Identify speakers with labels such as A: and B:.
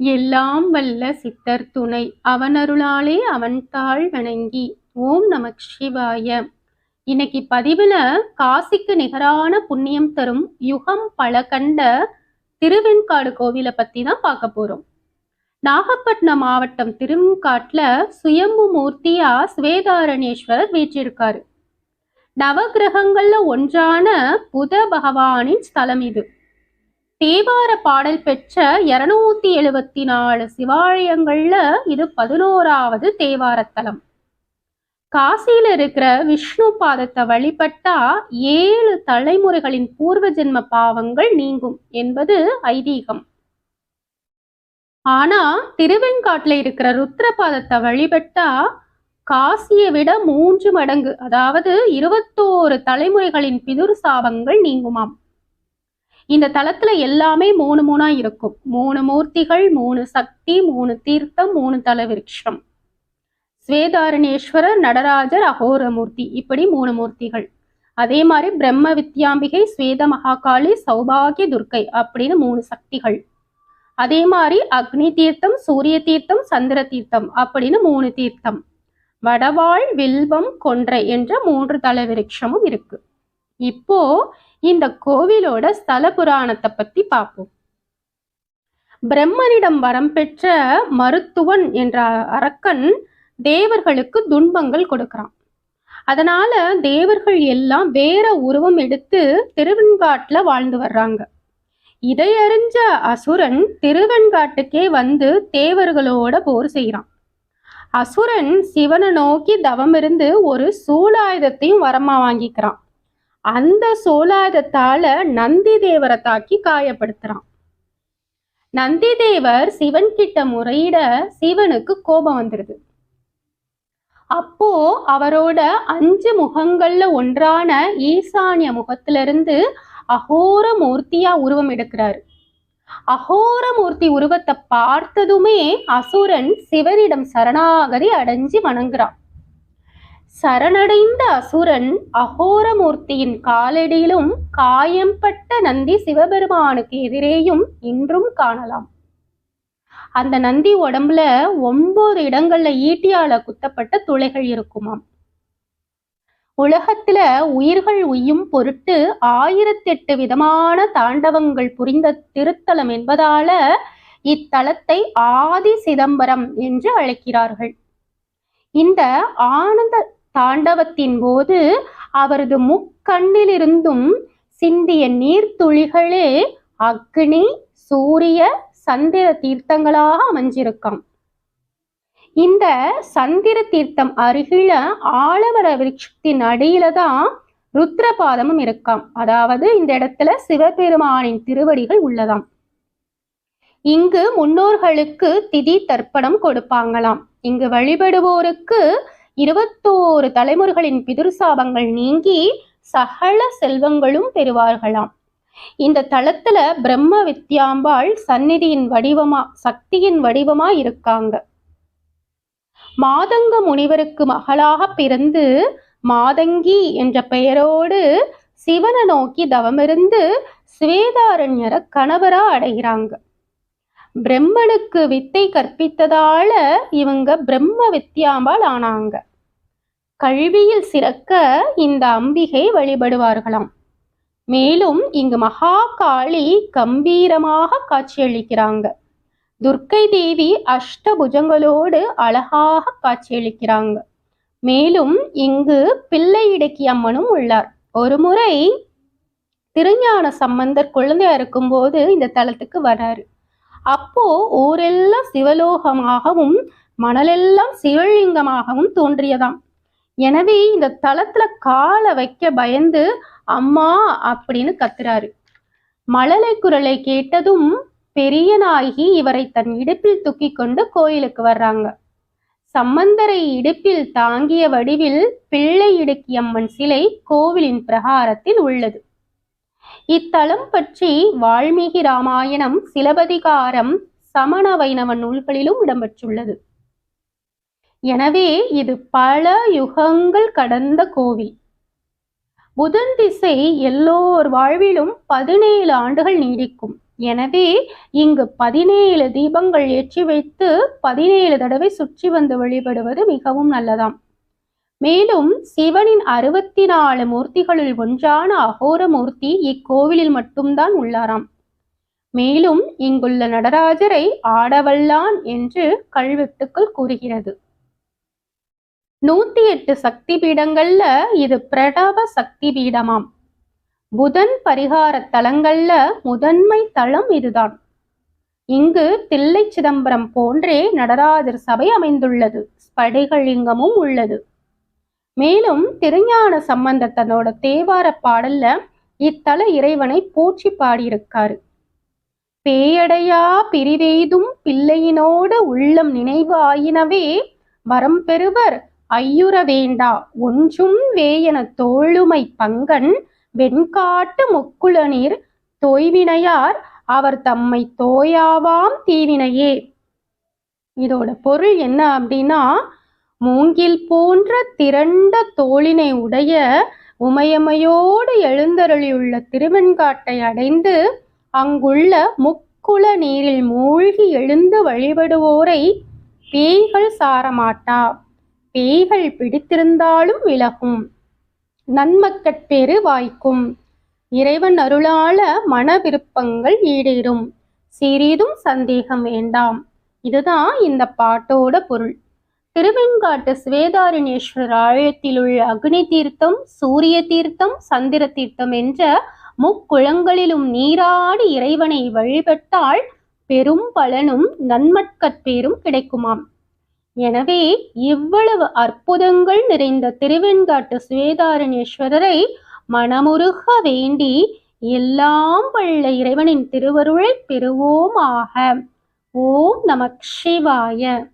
A: எல்லாம் வல்ல சித்தர் துணை. அவனருளாலே அவன்தாள் வணங்கி ஓம் நமக் சிவாய. இன்னைக்கு பதிவுல காசிக்கு நிகரான புண்ணியம் தரும் யுகம் பல கண்ட திருவெண்காடு கோவிலை பத்தி தான் பார்க்க போறோம். நாகப்பட்டினம் மாவட்டம் திருவெண்காட்டுல சுயம்பு மூர்த்தியா ஸ்வேதாரணேஸ்வரர் வீற்றிருக்காரு. நவகிரகங்கள்ல ஒன்றான புத பகவானின் ஸ்தலம் இது. தேவார பாடல் பெற்ற இருநூத்தி எழுபத்தி நாலு சிவாலயங்கள்ல இது பதினோராவது தேவாரத்தலம். காசியில இருக்கிற விஷ்ணு பாதத்தை வழிபட்டா ஏழு தலைமுறைகளின் பூர்வ ஜென்ம பாவங்கள் நீங்கும் என்பது ஐதீகம். ஆனா திருவெண்காட்டுல இருக்கிற ருத்ர பாதத்தை வழிபட்டா காசியை விட மூன்று மடங்கு அதாவது இருபத்தோரு தலைமுறைகளின் பிதுர் சாபங்கள் நீங்குமாம். இந்த தலத்துல எல்லாமே மூணு மூணா இருக்கும். மூணு மூர்த்திகள் மூணு சக்தி மூணு தீர்த்தம் மூணு தல விருட்சம் ஸ்வேதாரணேஸ்வரர் நடராஜர் அகோரமூர்த்தி இப்படி மூணு மூர்த்திகள். அதே மாதிரி பிரம்ம வித்யாம்பிகை ஸ்வேத மகாகாளி சௌபாகிய துர்க்கை அப்படின்னு மூணு சக்திகள். அதே மாதிரி அக்னி தீர்த்தம் சூரிய தீர்த்தம் சந்திர தீர்த்தம் அப்படின்னு மூணு தீர்த்தம். வடவாள் வில்வம் கொன்றை என்ற மூன்று தல விருட்சமும் இருக்கு. இப்போ இந்த கோவிலோட ஸ்தல புராணத்தை பத்தி பார்ப்போம். பிரம்மனிடம் வரம் பெற்ற மருத்துவன் என்ற அரக்கன் தேவர்களுக்கு துன்பங்கள் கொடுக்கிறான். அதனால தேவர்கள் எல்லாம் வேற உருவம் எடுத்து திருவெண்காட்டுல வாழ்ந்து வர்றாங்க. இதை அறிஞ்ச அசுரன் திருவெண்காட்டுக்கே வந்து தேவர்களோட போர் செய்யறான் அசுரன் சிவனை நோக்கி தவம் இருந்து ஒரு சூலாயுதத்தையும் வரமா வாங்கிக்கிறான். அந்த சோலாயுதத்தால நந்தி தேவரை தாக்கி காயப்படுத்துறான். நந்தி தேவர் சிவன் கிட்ட முறையிட சிவனுக்கு கோபம் வந்துருது. அப்போ அவரோட அஞ்சு முகங்கள்ல ஒன்றான ஈசானிய முகத்திலிருந்து அகோர மூர்த்தியா உருவம் எடுக்கிறாரு. அகோர மூர்த்தி உருவத்தை பார்த்ததுமே அசுரன் சிவனிடம் சரணாகதி அடைஞ்சு வணங்குறான். சரணடைந்த அசுரன் அகோரமூர்த்தியின் காலடியிலும் காயம்பட்ட நந்தி சிவபெருமானுக்கு எதிரேயும் இன்றும் காணலாம். அந்த நந்தி உடம்புல ஒன்பது இடங்கள்ல ஈட்டியால குத்தப்பட்ட துளைகள் இருக்குமாம். உலகத்துல உயிர்கள் உய்யும் பொருட்டு ஆயிரத்தி எட்டு விதமான தாண்டவங்கள் புரிந்த திருத்தலம் என்பதால இத்தலத்தை ஆதி சிதம்பரம் என்று அழைக்கிறார்கள். இந்த ஆனந்த தாண்டவத்தின் போது அவரது முக்கண்ணிலிருந்தும் சிந்திய நீர்த்துளிகளே அக்னி சூரிய சந்திர தீர்த்தங்களாக அமைஞ்சிருக்காம். இந்த சந்திர தீர்த்தம் அருகில ஆலவர விருட்சத்தின் அடியில தான் ருத்ரபாதமும் இருக்காம். அதாவது இந்த இடத்துல சிவபெருமானின் திருவடிகள் உள்ளதாம். இங்கு முன்னோர்களுக்கு திதி தர்ப்பணம் கொடுப்பாங்களாம். இங்கு வழிபடுவோருக்கு இருபத்தோரு தலைமுறைகளின் பிதுர்சாபங்கள் நீங்கி சகல செல்வங்களும் பெறுவார்களாம். இந்த தளத்துல பிரம்ம வித்யாம்பாள் சந்நிதியின் வடிவமா சக்தியின் வடிவமா இருக்காங்க. மாதங்க முனிவருக்கு மகளாக பிறந்து மாதங்கி என்ற பெயரோடு சிவனை நோக்கி தவமிருந்து ஸ்வேதாரண்யரை கணவரா அடைகிறாங்க. பிரம்மனுக்கு வித்தை கற்பித்ததால இவங்க பிரம்ம வித்யாம்பாள் ஆனாங்க. கல்வியில் சிறக்க இந்த அம்பிகை வழிபடுவார்களாம். மேலும் இங்கு மகாகாளி கம்பீரமாக காட்சியளிக்கிறாங்க. துர்க்கை தேவி அஷ்டபுஜங்களோடு அழகாக காட்சியளிக்கிறாங்க. மேலும் இங்கு பிள்ளை இடக்கி அம்மனும் உள்ளார். ஒரு முறை திருஞான சம்பந்தர் குழந்தையா இருக்கும்போது இந்த தலத்துக்கு வராரு. அப்போ ஊரெல்லாம் சிவலோகமாகவும் மணலெல்லாம் சிவலிங்கமாகவும் தோன்றியதாம். எனவே இந்த தளத்துல காலை வைக்க பயந்து அம்மா அப்படின்னு கத்துறாரு. மழலை குரலை கேட்டதும் பெரிய நாயகி இவரை தன் இடுப்பில் தூக்கி கொண்டு கோயிலுக்கு வர்றாங்க. சம்பந்தரை இடுப்பில் தாங்கிய வடிவில் பிள்ளை இடுக்கியம்மன் சிலை கோவிலின் பிரகாரத்தில் உள்ளது. இத்தலம் பற்றி வால்மீகி ராமாயணம் சிலபதிகாரம் சமண வைணவ நூல்களிலும் இடம்பெற்றுள்ளது. எனவே இது பல யுகங்கள் கடந்த கோவில். புதன் திசை எல்லோர் வாழ்விலும் பதினேழு ஆண்டுகள் நீடிக்கும். எனவே இங்கு பதினேழு தீபங்கள் ஏற்றி வைத்து பதினேழு தடவை சுற்றி வந்து வழிபடுவது மிகவும் நல்லதாம். மேலும் சிவனின் அறுபத்தி நாலு மூர்த்திகளுள் ஒன்றான அகோர மூர்த்தி இக்கோவிலில் மட்டும்தான் உள்ளாராம். மேலும் இங்குள்ள நடராஜரை ஆடவல்லான் என்று கல்வெட்டுக்கள் கூறுகிறது. நூத்தி எட்டு சக்தி பீடங்கள்ல இது பிரடவ சக்தி பீடமாம் புதன் பரிகார தலங்கள்ல முதன்மை தலம் இதுதான். இங்கு தில்லை சிதம்பரம் போன்றே நடராஜர் சபை அமைந்துள்ளது. ஸ்படிகலிங்கமும் உள்ளது. மேலும் திருஞான சம்பந்த தன்னோட தேவார பாடல்ல இத்தல இறைவனை போற்றி பாடியிருக்காரு. பேயடையா பிரிவெய்தும் பிள்ளையினோடு உள்ளம் நினைவு ஆயினவே வரம் பெறுவர் ஐயுற வேண்டா ஒன்றும் வேயன தோளுமை பங்கன் வெண்காட்டு முக்குளநீர் தோய்வினையார் அவர் தம்மை தோயாவாம் தீவினையே. இதோட பொருள் என்ன அப்படின்னா மூங்கில் போன்ற திரண்ட தோளினை உடைய உமையமையோடு எழுந்தருளியுள்ள திருவெண்காட்டை அடைந்து அங்குள்ள முக்குள நீரில் மூழ்கி எழுந்து வழிபடுவோரை பேய்கள் சாரமாட்டா. பேய்கள் பிடித்திருந்தாலும் விலகும். நன்மக்கட்பேறு வாய்க்கும். இறைவன் அருளால மன விருப்பங்கள் ஈடேறும். சிறிதும் சந்தேகம் வேண்டாம். இதுதான் இந்த பாட்டோட பொருள். திருவெண்காட்டு சுவேதாரணேஸ்வரர் ஆலயத்தில் உள்ள அக்னி தீர்த்தம் சூரிய தீர்த்தம் சந்திர தீர்த்தம் என்ற முக்குளங்களிலும் நீராடி இறைவனை வழிபட்டால் பெரும் பலனும் நன்மட்கற்பேரும் கிடைக்குமாம். எனவே இவ்வளவு அற்புதங்கள் நிறைந்த திருவெண்காட்டு சுவேதாரணேஸ்வரரை மனமுருக வேண்டி எல்லாம் வல்ல இறைவனின் திருவருளை பெறுவோமாக. ஓம் நமக் சிவாய.